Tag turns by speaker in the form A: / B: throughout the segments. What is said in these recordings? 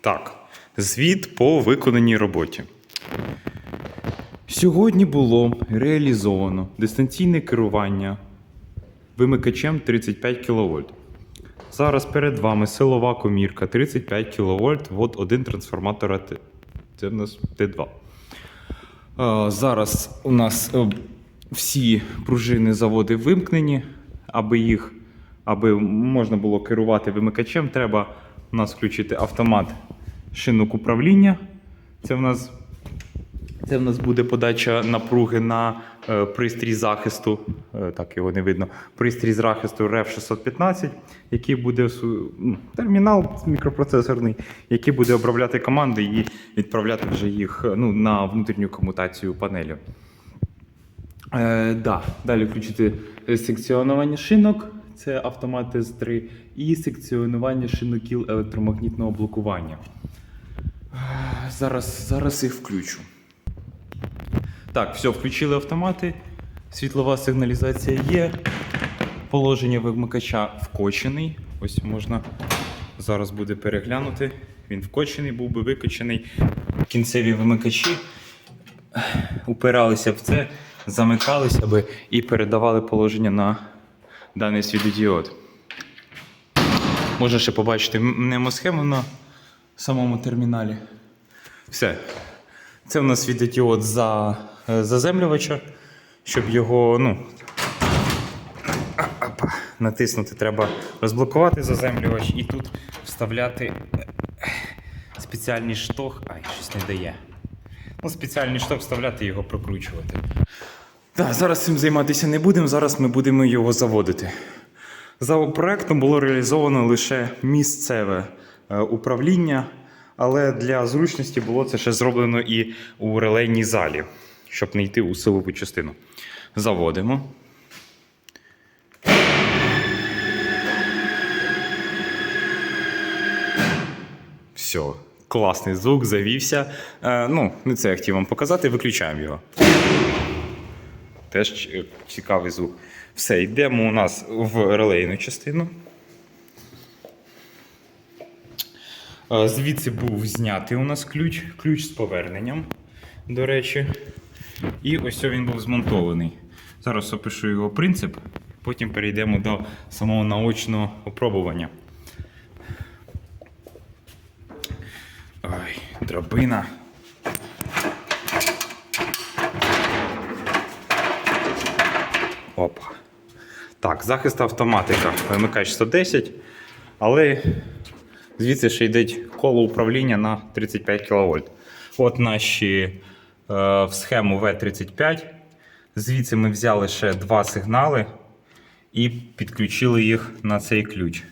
A: Так, звіт по виконаній роботі. Сьогодні було реалізовано дистанційне керування вимикачем 35 кВт. Зараз перед вами силова комірка 35 кВт, вот один трансформатор АТ. Це в нас Т2. Е, Зараз у нас е, всі пружини заводи вимкнені, аби їх аби можна було керувати вимикачем, треба у нас включити автомат шинок управління. Це в нас, це в нас буде подача напруги на е, пристрій захисту, е, так його не видно, пристрій захисту REF 615, який буде ну, термінал мікропроцесорний, який буде обробляти команди і відправляти вже їх е, ну, на внутрішню комутацію панелі. Е, да. Далі включити секціонування шинок, це автомат С3, і секціонування шинокіл електромагнітного блокування. Зараз, зараз їх включу. Так, все, включили автомати. Світлова сигналізація є. Положення вимикача вкочений. Ось можна зараз буде переглянути. Він вкочений, був би викочений. Кінцеві вимикачі упиралися в це, замикалися би і передавали положення на даний світодіод. Можна ще побачити мнемосхему на самому терміналі. Все. Це в нас світодіод за е, заземлювача, щоб його, ну. Натиснути треба розблокувати заземлювач і тут вставляти е, спеціальний шток. Ай, щось не дає. Ну, спеціальний шток вставляти і його прокручувати. Так, зараз цим займатися не будемо, зараз ми будемо його заводити. За проектом було реалізовано лише місцеве е, управління, але для зручності було це ще зроблено і у релейній залі, щоб не йти у силову частину. Заводимо. Все, класний звук, завівся. Е, ну, не це я хотів вам показати, виключаємо його. Теж цікавий звук. Все, йдемо у нас в релейну частину. Е, Звідси був знятий у нас ключ, ключ з поверненням, до речі. І ось він був змонтований. Зараз опишу його принцип, потім перейдемо до самого наочного опробування. Ой, драбина. Опа. Так, захист автоматика. Вимикач 110, але звідси ще йде коло управління на 35 кВт. От наші е, в схему V35. Звідси ми взяли ще два сигнали і підключили їх на цей ключ.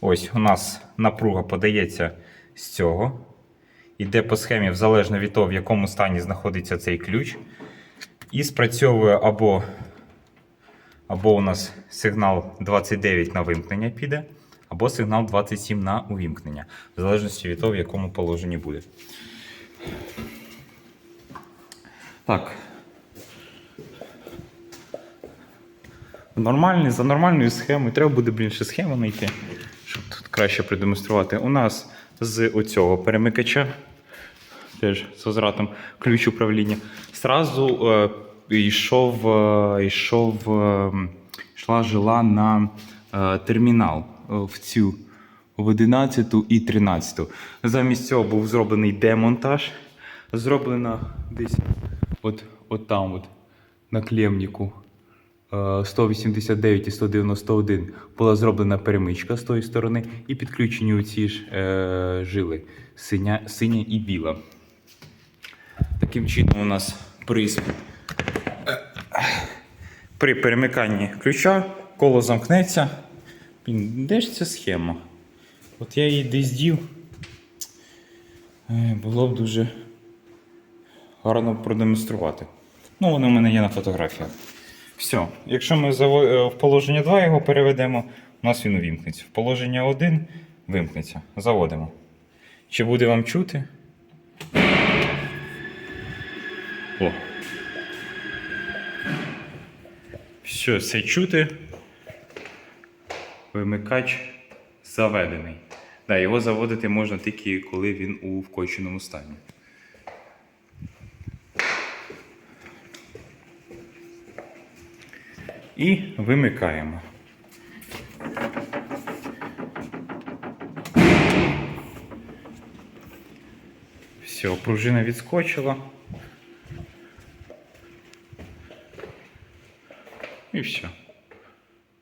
A: Ось у нас напруга подається з цього. Йде по схемі залежно від того, в якому стані знаходиться цей ключ. І спрацьовує або, або у нас сигнал 29 на вимкнення піде, або сигнал 27 на увімкнення, в залежності від того, в якому положенні буде. Так. Нормальний, за нормальною схемою. Треба буде, блін, ще схему знайти, щоб тут краще продемонструвати. У нас з оцього перемикача, теж з возвратом ключ управління, зразу е, йшов, е, йшов, е, йшла жила на е, термінал в цю в 11 і 13. Замість цього був зроблений демонтаж. Зроблена десь от, от там, от, на клемніку. Е, 189 і 191 була зроблена перемичка з тої сторони і підключені у ці ж е, жили синя, синя і біла. Таким чином у нас при, при перемиканні ключа коло замкнеться. Де ж ця схема? От я її десь дів. Е, Було б дуже гарно продемонструвати. Ну, воно в мене є на фотографіях. Все. Якщо ми е, в положення 2 його переведемо, у нас він увімкнеться. В положення 1 вимкнеться. Заводимо. Чи буде вам чути? О. Все, все чути. Вимикач заведений. Да, його заводити можна тільки коли він у вкоченому стані. І вимикаємо. Все, пружина відскочила. І все.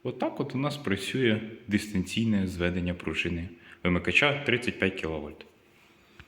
A: Отак от у нас працює дистанційне зведення пружини вимикача 35 кВт.